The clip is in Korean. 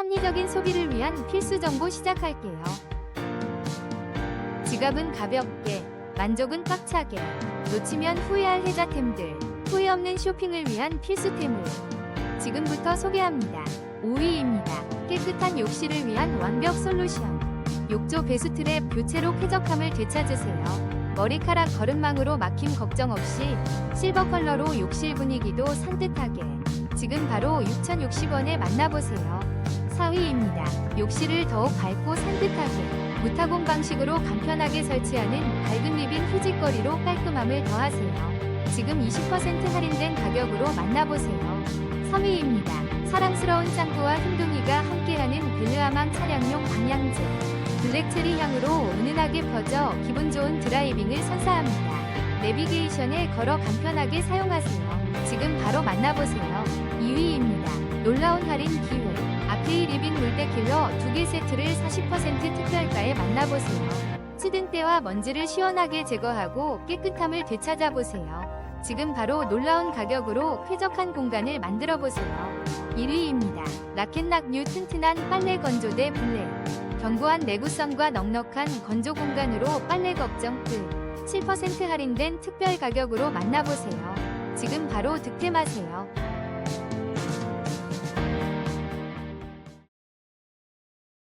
합리적인 소비를 위한 필수 정보 시작할게요. 지갑은 가볍게, 만족은 꽉차게, 놓치면 후회할 혜자템들, 후회 없는 쇼핑을 위한 필수템을 지금부터 소개합니다. 5위입니다. 깨끗한 욕실을 위한 완벽 솔루션. 욕조 배수틀의 교체로 쾌적함을 되찾으세요. 머리카락 거름망으로 막힘 걱정 없이 실버 컬러로 욕실 분위기도 산뜻하게 지금 바로 6,060원에 만나보세요. 4위입니다. 욕실을 더욱 밝고 산뜻하게 무타공 방식으로 간편하게 설치하는 밝은 리빙 휴지거리로 깔끔함을 더하세요. 지금 20% 할인된 가격으로 만나보세요. 3위입니다. 사랑스러운 짱구와 흰둥이가 함께하는 베르아망 차량용 방향제 블랙체리 향으로 은은하게 퍼져 기분 좋은 드라이빙을 선사합니다. 내비게이션에 걸어 간편하게 사용하세요. 지금 바로 만나보세요. 2위입니다. 놀라운 할인 기회. 아케이 리빙 물때 킬러 2개 세트를 40% 특별가에 만나보세요. 치든 때와 먼지를 시원하게 제거하고 깨끗함을 되찾아보세요. 지금 바로 놀라운 가격으로 쾌적한 공간을 만들어 보세요. 1위입니다. 라켓락 뉴 튼튼한 빨래 건조대 블랙. 견고한 내구성과 넉넉한 건조 공간으로 빨래 걱정 끝. 7% 할인된 특별 가격으로 만나보세요. 지금 바로 득템하세요.